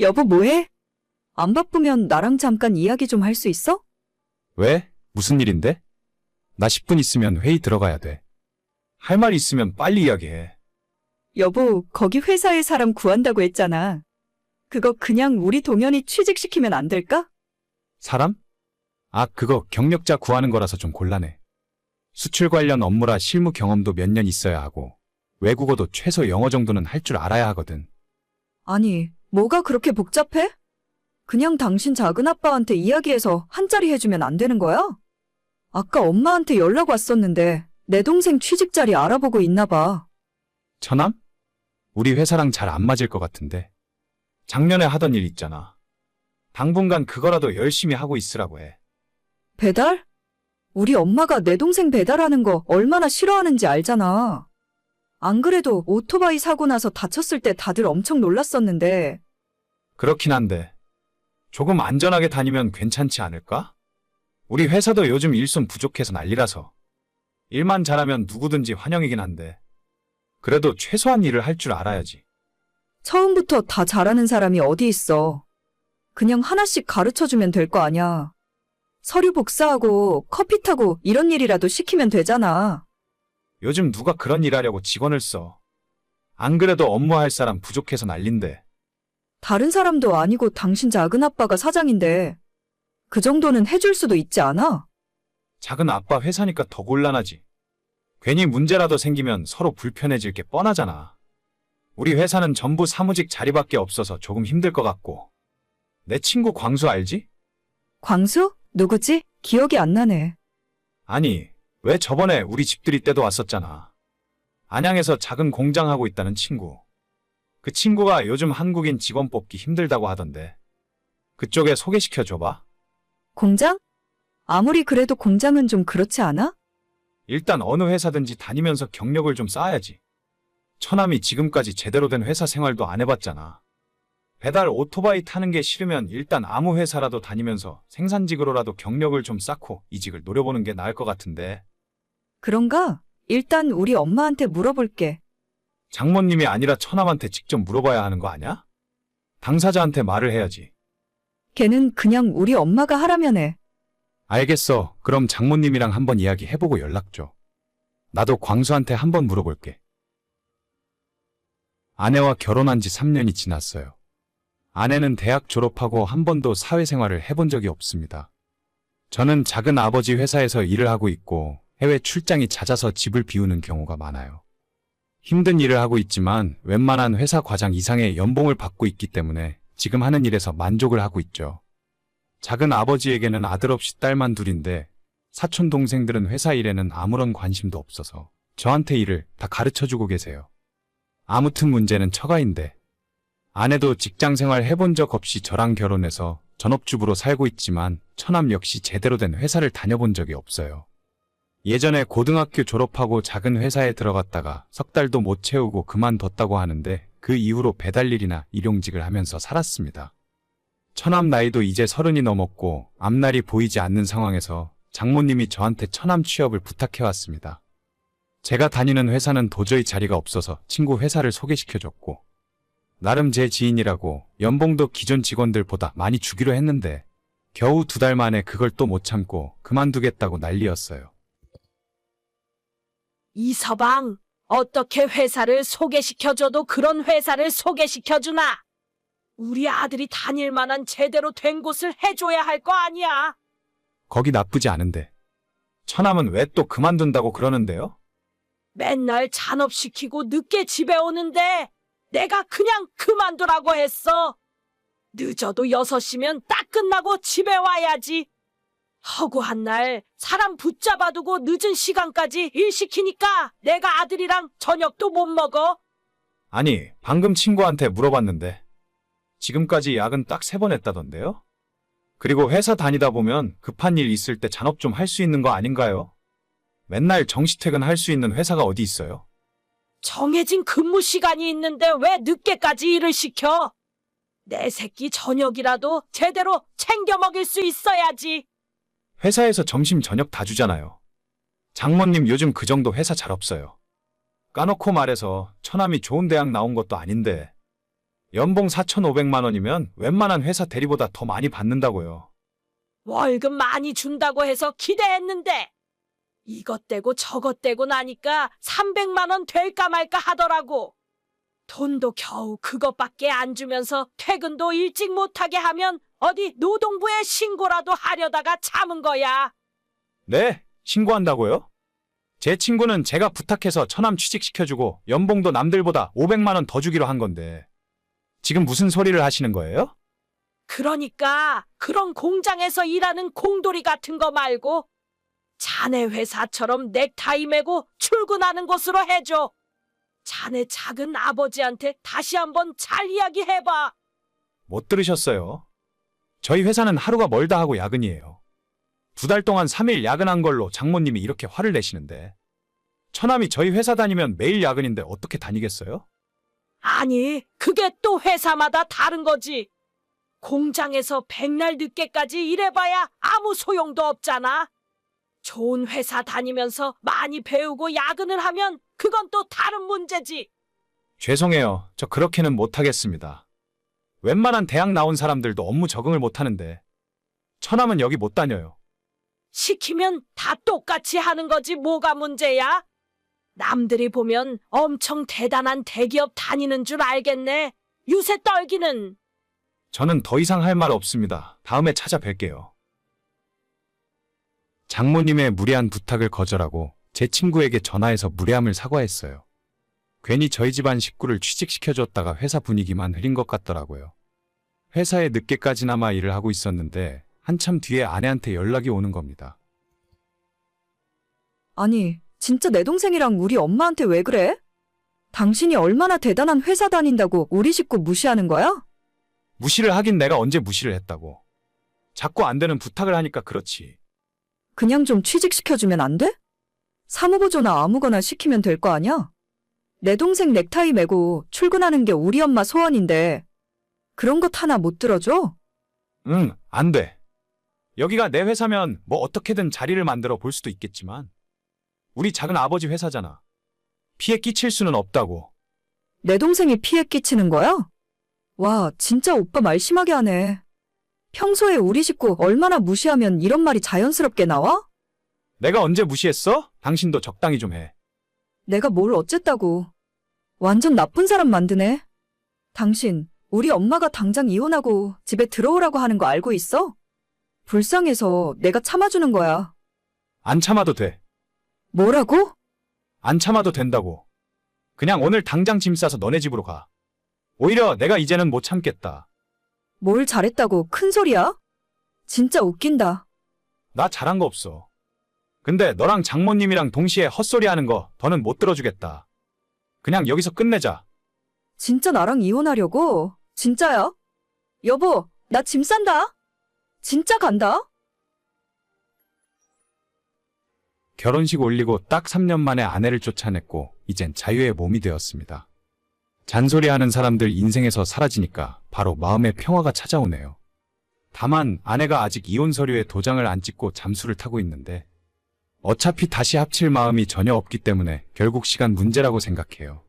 여보, 뭐해? 안 바쁘면 나랑 잠깐 이야기 좀 할 수 있어? 왜? 무슨 일인데? 나 10분 있으면 회의 들어가야 돼. 할 말 있으면 빨리 이야기해. 여보, 거기 회사에 사람 구한다고 했잖아. 그거 그냥 우리 동현이 취직시키면 안 될까? 사람? 아, 그거 경력자 구하는 거라서 좀 곤란해. 수출 관련 업무라 실무 경험도 몇 년 있어야 하고, 외국어도 최소 영어 정도는 할 줄 알아야 하거든. 아니, 뭐가 그렇게 복잡해? 그냥 당신 작은 아빠한테 이야기해서 한 자리 해주면 안 되는 거야? 아까 엄마한테 연락 왔었는데 내 동생 취직 자리 알아보고 있나 봐. 처남? 우리 회사랑 잘 안 맞을 것 같은데. 작년에 하던 일 있잖아. 당분간 그거라도 열심히 하고 있으라고 해. 배달? 우리 엄마가 내 동생 배달하는 거 얼마나 싫어하는지 알잖아. 안 그래도 오토바이 사고 나서 다쳤을 때 다들 엄청 놀랐었는데, 그렇긴 한데, 조금 안전하게 다니면 괜찮지 않을까? 우리 회사도 요즘 일손 부족해서 난리라서. 일만 잘하면 누구든지 환영이긴 한데, 그래도 최소한 일을 할 줄 알아야지. 처음부터 다 잘하는 사람이 어디 있어. 그냥 하나씩 가르쳐 주면 될 거 아냐. 서류 복사하고 커피 타고 이런 일이라도 시키면 되잖아. 요즘 누가 그런 일 하려고 직원을 써. 안 그래도 업무할 사람 부족해서 난린데, 다른 사람도 아니고 당신 작은 아빠가 사장인데, 그 정도는 해줄 수도 있지 않아? 작은 아빠 회사니까 더 곤란하지. 괜히 문제라도 생기면 서로 불편해질 게 뻔하잖아. 우리 회사는 전부 사무직 자리밖에 없어서 조금 힘들 것 같고. 내 친구 광수 알지? 광수? 누구지? 기억이 안 나네. 아니, 왜 저번에 우리 집들이 때도 왔었잖아. 안양에서 작은 공장하고 있다는 친구. 그 친구가 요즘 한국인 직원 뽑기 힘들다고 하던데. 그쪽에 소개시켜 줘봐. 공장? 아무리 그래도 공장은 좀 그렇지 않아? 일단 어느 회사든지 다니면서 경력을 좀 쌓아야지. 처남이 지금까지 제대로 된 회사 생활도 안 해봤잖아. 배달 오토바이 타는 게 싫으면 일단 아무 회사라도 다니면서 생산직으로라도 경력을 좀 쌓고 이직을 노려보는 게 나을 것 같은데. 그런가? 일단 우리 엄마한테 물어볼게. 장모님이 아니라 처남한테 직접 물어봐야 하는 거 아니야? 당사자한테 말을 해야지. 걔는 그냥 우리 엄마가 하라면 해. 알겠어. 그럼 장모님이랑 한번 이야기해보고 연락 줘. 나도 광수한테 한번 물어볼게. 아내와 결혼한 지 3년이 지났어요. 아내는 대학 졸업하고 한 번도 사회생활을 해본 적이 없습니다. 저는 작은 아버지 회사에서 일을 하고 있고 해외 출장이 잦아서 집을 비우는 경우가 많아요. 힘든 일을 하고 있지만 웬만한 회사 과장 이상의 연봉을 받고 있기 때문에 지금 하는 일에서 만족을 하고 있죠. 작은 아버지에게는 아들 없이 딸만 둘인데 사촌 동생들은 회사 일에는 아무런 관심도 없어서 저한테 일을 다 가르쳐 주고 계세요. 아무튼 문제는 처가인데 아내도 직장 생활 해본 적 없이 저랑 결혼해서 전업주부로 살고 있지만 처남 역시 제대로 된 회사를 다녀본 적이 없어요. 예전에 고등학교 졸업하고 작은 회사에 들어갔다가 석 달도 못 채우고 그만뒀다고 하는데 그 이후로 배달 일이나 일용직을 하면서 살았습니다. 처남 나이도 이제 서른이 넘었고 앞날이 보이지 않는 상황에서 장모님이 저한테 처남 취업을 부탁해 왔습니다. 제가 다니는 회사는 도저히 자리가 없어서 친구 회사를 소개시켜줬고 나름 제 지인이라고 연봉도 기존 직원들보다 많이 주기로 했는데 겨우 두 달 만에 그걸 또 못 참고 그만두겠다고 난리였어요. 이 서방, 어떻게 회사를 소개시켜줘도 그런 회사를 소개시켜주나? 우리 아들이 다닐 만한 제대로 된 곳을 해줘야 할 거 아니야? 거기 나쁘지 않은데 처남은 왜 또 그만둔다고 그러는데요? 맨날 잔업시키고 늦게 집에 오는데 내가 그냥 그만두라고 했어. 늦어도 6시면 딱 끝나고 집에 와야지. 허구한 날 사람 붙잡아두고 늦은 시간까지 일 시키니까 내가 아들이랑 저녁도 못 먹어. 아니, 방금 친구한테 물어봤는데 지금까지 야근 딱 세 번 했다던데요? 그리고 회사 다니다 보면 급한 일 있을 때 잔업 좀 할 수 있는 거 아닌가요? 맨날 정시 퇴근 할 수 있는 회사가 어디 있어요? 정해진 근무 시간이 있는데 왜 늦게까지 일을 시켜? 내 새끼 저녁이라도 제대로 챙겨 먹일 수 있어야지. 회사에서 점심 저녁 다 주잖아요. 장모님 요즘 그 정도 회사 잘 없어요. 까놓고 말해서 처남이 좋은 대학 나온 것도 아닌데 연봉 4,500만 원이면 웬만한 회사 대리보다 더 많이 받는다고요. 월급 많이 준다고 해서 기대했는데 이것 떼고 저것 떼고 나니까 300만 원 될까 말까 하더라고. 돈도 겨우 그것밖에 안 주면서 퇴근도 일찍 못하게 하면 어디 노동부에 신고라도 하려다가 참은 거야. 네, 신고한다고요? 제 친구는 제가 부탁해서 처남 취직시켜주고 연봉도 남들보다 500만 원 더 주기로 한 건데 지금 무슨 소리를 하시는 거예요? 그러니까 그런 공장에서 일하는 공돌이 같은 거 말고 자네 회사처럼 넥타이 매고 출근하는 곳으로 해줘. 자네 작은 아버지한테 다시 한번 잘 이야기해봐. 못 들으셨어요? 저희 회사는 하루가 멀다 하고 야근이에요. 두 달 동안 3일 야근한 걸로 장모님이 이렇게 화를 내시는데 처남이 저희 회사 다니면 매일 야근인데 어떻게 다니겠어요? 아니, 그게 또 회사마다 다른 거지. 공장에서 백날 늦게까지 일해봐야 아무 소용도 없잖아. 좋은 회사 다니면서 많이 배우고 야근을 하면 그건 또 다른 문제지. 죄송해요. 저 그렇게는 못하겠습니다. 웬만한 대학 나온 사람들도 업무 적응을 못하는데 처남은 여기 못 다녀요. 시키면 다 똑같이 하는 거지 뭐가 문제야? 남들이 보면 엄청 대단한 대기업 다니는 줄 알겠네. 유세 떨기는. 저는 더 이상 할 말 없습니다. 다음에 찾아뵐게요. 장모님의 무례한 부탁을 거절하고 제 친구에게 전화해서 무례함을 사과했어요. 괜히 저희 집안 식구를 취직시켜줬다가 회사 분위기만 흐린 것 같더라고요. 회사에 늦게까지나마 일을 하고 있었는데 한참 뒤에 아내한테 연락이 오는 겁니다. 아니, 진짜 내 동생이랑 우리 엄마한테 왜 그래? 당신이 얼마나 대단한 회사 다닌다고 우리 식구 무시하는 거야? 무시를 하긴 내가 언제 무시를 했다고. 자꾸 안 되는 부탁을 하니까 그렇지. 그냥 좀 취직시켜주면 안 돼? 사무보조나 아무거나 시키면 될 거 아니야? 내 동생 넥타이 매고 출근하는 게 우리 엄마 소원인데 그런 것 하나 못 들어줘? 응, 안 돼. 여기가 내 회사면 뭐 어떻게든 자리를 만들어 볼 수도 있겠지만 우리 작은 아버지 회사잖아. 피해 끼칠 수는 없다고. 내 동생이 피해 끼치는 거야? 와, 진짜 오빠 말 심하게 하네. 평소에 우리 식구 얼마나 무시하면 이런 말이 자연스럽게 나와? 내가 언제 무시했어? 당신도 적당히 좀 해. 내가 뭘 어쨌다고. 완전 나쁜 사람 만드네. 당신, 우리 엄마가 당장 이혼하고 집에 들어오라고 하는 거 알고 있어? 불쌍해서 내가 참아주는 거야. 안 참아도 돼. 뭐라고? 안 참아도 된다고. 그냥 오늘 당장 짐 싸서 너네 집으로 가. 오히려 내가 이제는 못 참겠다. 뭘 잘했다고 큰 소리야? 진짜 웃긴다. 나 잘한 거 없어. 근데 너랑 장모님이랑 동시에 헛소리 하는 거 더는 못 들어주겠다. 그냥 여기서 끝내자. 진짜 나랑 이혼하려고? 진짜야? 여보, 나 짐 싼다. 진짜 간다. 결혼식 올리고 딱 3년 만에 아내를 쫓아냈고 이젠 자유의 몸이 되었습니다. 잔소리하는 사람들 인생에서 사라지니까 바로 마음의 평화가 찾아오네요. 다만 아내가 아직 이혼 서류에 도장을 안 찍고 잠수를 타고 있는데 어차피 다시 합칠 마음이 전혀 없기 때문에 결국 시간 문제라고 생각해요.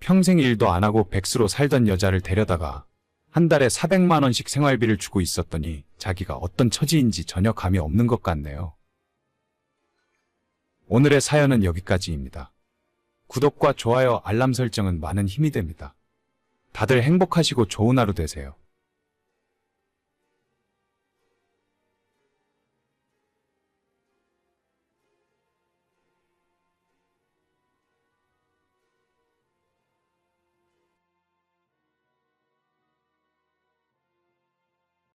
평생 일도 안 하고 백수로 살던 여자를 데려다가 한 달에 400만 원씩 생활비를 주고 있었더니 자기가 어떤 처지인지 전혀 감이 없는 것 같네요. 오늘의 사연은 여기까지입니다. 구독과 좋아요, 알람 설정은 많은 힘이 됩니다. 다들 행복하시고 좋은 하루 되세요.